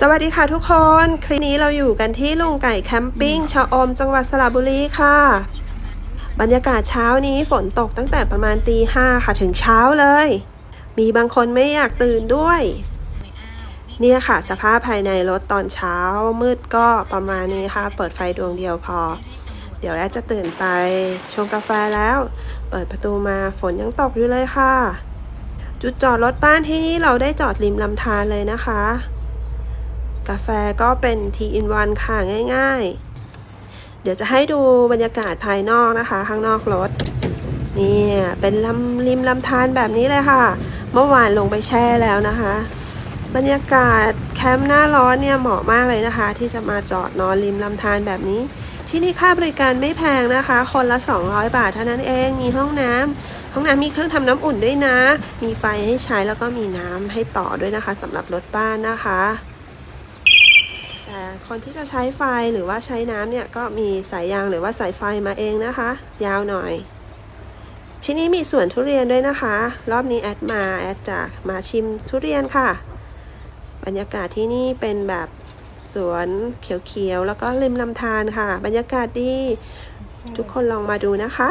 สวัสดีค่ะทุกคน คลิปนี้เราอยู่กันที่ลุงไก่แคมปิ้งชะอม จังหวัดสระบุรีค่ะ บรรยากาศเช้านี้ฝนตกตั้งแต่ประมาณตีห้าค่ะถึงเช้าเลย มีบางคนไม่อยากตื่นด้วย เนี่ยค่ะ สภาพภายในรถตอนเช้ามืดก็ประมาณนี้ค่ะ เปิดไฟดวงเดียวพอ เดี๋ยวแอดจะตื่นไปชงกาแฟแล้ว เปิดประตูมาฝนยังตกอยู่เลยค่ะ จุดจอดรถบ้านที่นี่เราได้จอดริมลำธารเลยนะคะ กาแฟก็เป็น T in 1ค่ะง่ายๆ เดี๋ยวจะให้ดูบรรยากาศภายนอกนะคะ ข้างนอกรถนี่เป็นลำริมลำธารแบบนี้เลยค่ะ เมื่อวานลงไปแช่แล้วนะคะ บรรยากาศแคมป์หน้าร้อนเนี่ยเหมาะมากเลยนะคะ ที่จะมาจอดนอนริมลำธารแบบนี้ ที่นี่ค่าบริการไม่แพงนะคะ คนละ 200 บาทเท่านั้นเองมีห้องน้ำห้องน้ำมีเครื่องทำน้ำอุ่นด้วยนะ มีไฟให้ใช้แล้วก็มีน้ำให้ต่อด้วยนะคะสำหรับรถบ้านนะคะ แต่คนที่จะใช้ไฟหรือว่าใช้น้ำเนี่ยก็มีสายยางหรือว่าสายไฟมาเองนะคะ ยาวหน่อยที่นี่มีสวนทุเรียนด้วยนะคะ รอบนี้แอดมาแอดจะมาชิมทุเรียนค่ะ บรรยากาศที่นี่เป็นแบบสวนเขียวๆแล้วก็ริมลำธารค่ะ บรรยากาศดี ทุกคนลองมาดูนะคะ